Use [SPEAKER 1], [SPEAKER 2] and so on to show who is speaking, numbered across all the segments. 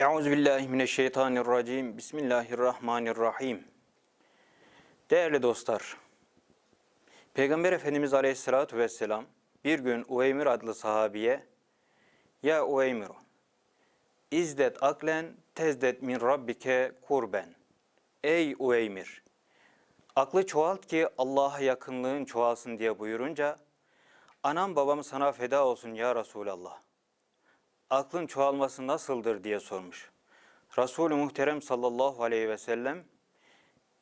[SPEAKER 1] Euzubillahimineşşeytanirracim. Bismillahirrahmanirrahim. Değerli dostlar, Peygamber Efendimiz Aleyhisselatü Vesselam bir gün Uveymir adlı sahabiye Ya Uveymir, izdet aklen tezdet min rabbike kurben. Ey Uveymir, aklı çoğalt ki Allah'a yakınlığın çoğalsın diye buyurunca Anam babam sana feda olsun ya Resulallah aklın çoğalması nasıldır diye sormuş. Resulü Muhterem sallallahu aleyhi ve sellem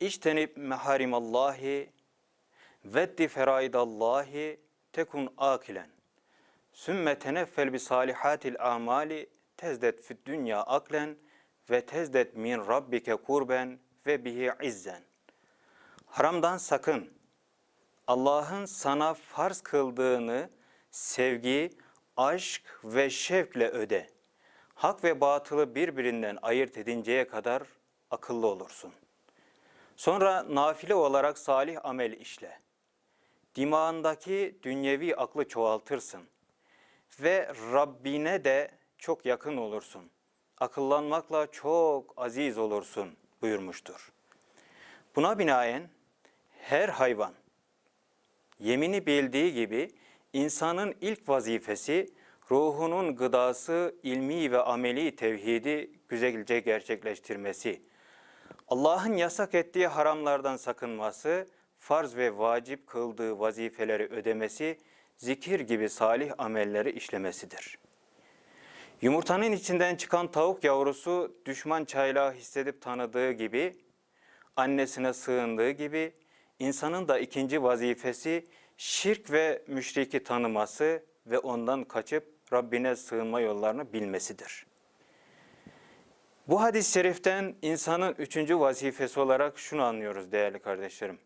[SPEAKER 1] İçtenib meharimallahi veddi feraidallahi tekun akilen sümme teneffel bi salihatil amali tezdet fid dünya aklen ve tezdet min rabbike kurben ve bihi izzen. Haramdan sakın. Allah'ın sana farz kıldığını sevgi, aşk ve şevkle öde. Hak ve batılı birbirinden ayırt edinceye kadar akıllı olursun. Sonra nafile olarak salih amel işle. Dimağındaki dünyevi aklı çoğaltırsın. Ve Rabbine de çok yakın olursun. Akıllanmakla çok aziz olursun buyurmuştur. Buna binaen her hayvan yemini bildiği gibi insanın ilk vazifesi ruhunun gıdası, ilmi ve ameli tevhidi güzelce gerçekleştirmesi. Allah'ın yasak ettiği haramlardan sakınması, farz ve vacip kıldığı vazifeleri ödemesi, zikir gibi salih amelleri işlemesidir. Yumurtanın içinden çıkan tavuk yavrusu düşman çaylağı hissedip tanıdığı gibi, annesine sığındığı gibi, insanın da ikinci vazifesi şirk ve müşriki tanıması ve ondan kaçıp Rabbine sığınma yollarını bilmesidir. Bu hadis-i şeriften insanın üçüncü vazifesi olarak şunu anlıyoruz değerli kardeşlerim.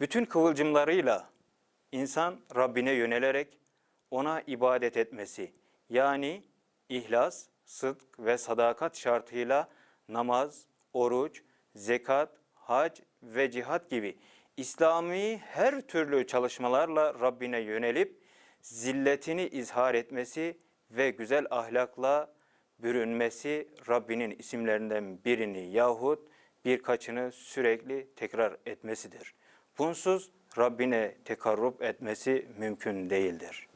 [SPEAKER 1] Bütün kıvılcımlarıyla insan Rabbine yönelerek ona ibadet etmesi, yani ihlas, sıdk ve sadakat şartıyla namaz, oruç, zekat, hac ve cihat gibi İslami her türlü çalışmalarla Rabbine yönelip zilletini izhar etmesi ve güzel ahlakla bürünmesi Rabbinin isimlerinden birini yahut birkaçını sürekli tekrar etmesidir. Bunsuz Rabbine tekarrub etmesi mümkün değildir.